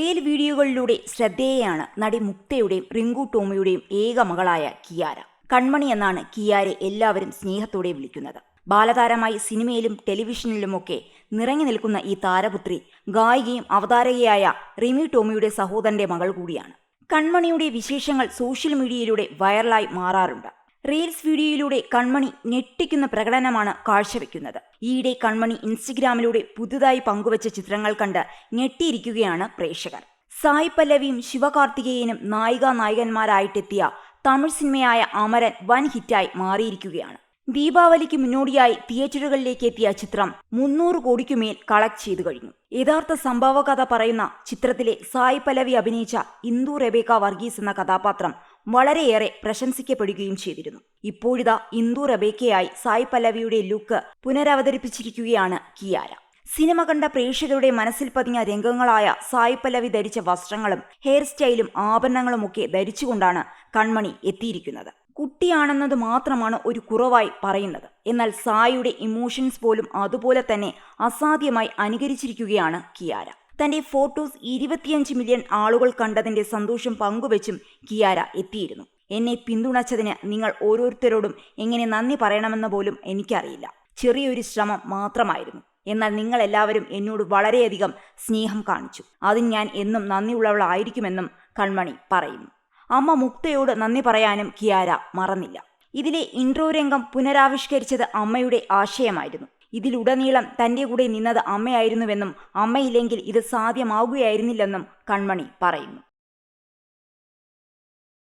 Real വീഡിയോകളിലൂടെ ശ്രദ്ധേയയാണ് നടി മുക്തയുടെയും റിങ്കു ടോമിയുടെയും ഏക മകളായ കിയാര. കൺമണി എന്നാണ് കിയാരെ എല്ലാവരും സ്നേഹത്തോടെ വിളിക്കുന്നത്. ബാലതാരമായി സിനിമയിലും ടെലിവിഷനിലുമൊക്കെ നിറഞ്ഞു നിൽക്കുന്ന ഈ താരപുത്രി ഗായികയും അവതാരകയായ റിമി ടോമിയുടെ സഹോദരന്റെ മകൾ കൂടിയാണ്. കൺമണിയുടെ വിശേഷങ്ങൾ സോഷ്യൽ മീഡിയയിലൂടെ വൈറലായി മാറാറുണ്ട്. റീൽസ് വീഡിയോയിലൂടെ കൺമണി ഞെട്ടിക്കുന്ന പ്രകടനമാണ് കാഴ്ചവെക്കുന്നത്. ഈയിടെ കൺമണി ഇൻസ്റ്റഗ്രാമിലൂടെ പുതുതായി പങ്കുവച്ച ചിത്രങ്ങൾ കണ്ട് ഞെട്ടിയിരിക്കുകയാണ് പ്രേക്ഷകർ. സായി പല്ലവിയും ശിവകാർത്തികേയനും നായികാ നായകന്മാരായിട്ടെത്തിയ തമിഴ് സിനിമയായ അമരൻ വൻ ഹിറ്റായി മാറിയിരിക്കുകയാണ്. ദീപാവലിക്ക് മുന്നോടിയായി തിയേറ്ററുകളിലേക്ക് എത്തിയ ചിത്രം മുന്നൂറ് കോടിക്കുമേൽ കളക്ട് ചെയ്തു കഴിഞ്ഞു. യഥാർത്ഥ സംഭവ കഥ പറയുന്ന ചിത്രത്തിലെ സായി പല്ലവി അഭിനയിച്ച ഇന്ദു റെബേക്ക വർഗീസ് എന്ന കഥാപാത്രം വളരെയേറെ പ്രശംസിക്കപ്പെടുകയും ചെയ്തിരുന്നു. ഇപ്പോഴിതാ ഇന്ദു റബേക്കയായി സായി പല്ലവിയുടെ ലുക്ക് പുനരവതരിപ്പിച്ചിരിക്കുകയാണ് കിയാര. സിനിമ കണ്ട പ്രേക്ഷകരുടെ മനസ്സിൽ പതിഞ്ഞ രംഗങ്ങളായ സായി പല്ലവി ധരിച്ച വസ്ത്രങ്ങളും ഹെയർ സ്റ്റൈലും ആഭരണങ്ങളുമൊക്കെ ധരിച്ചുകൊണ്ടാണ് കൺമണി എത്തിയിരിക്കുന്നത്. കുട്ടിയാണെന്നത് മാത്രമാണ് ഒരു കുറവായി പറയുന്നത്. എന്നാൽ സായിയുടെ ഇമോഷൻസ് പോലും അതുപോലെ തന്നെ അസാധ്യമായി അനുകരിച്ചിരിക്കുകയാണ് കിയാര. തന്റെ ഫോട്ടോസ് ഇരുപത്തിയഞ്ച് മില്യൺ ആളുകൾ കണ്ടതിന്റെ സന്തോഷം പങ്കുവച്ചും കിയാര എത്തിയിരുന്നു. എന്നെ പിന്തുണച്ചതിന് നിങ്ങൾ ഓരോരുത്തരോടും എങ്ങനെ നന്ദി പറയണമെന്ന് പോലും എനിക്കറിയില്ല. ചെറിയൊരു ശ്രമം മാത്രമായിരുന്നു. എന്നാൽ നിങ്ങൾ എല്ലാവരും എന്നോട് വളരെയധികം സ്നേഹം കാണിച്ചു. അതിന് ഞാൻ എന്നും നന്ദിയുള്ളവളായിരിക്കുമെന്നും കൺമണി പറയുന്നു. അമ്മ മുക്തയോട് നന്ദി പറയാനും കിയാര മറന്നില്ല. ഇതിലെ ഇൻട്രോ രംഗം പുനരാവിഷ്കരിച്ചത് അമ്മയുടെ ആശയമായിരുന്നു. ഇതിലുടനീളം തന്റെ കൂടെ നിന്നത് അമ്മയായിരുന്നുവെന്നും അമ്മയില്ലെങ്കിൽ ഇത് സാധ്യമാകുകയായിരുന്നില്ലെന്നും കൺമണി പറയുന്നു.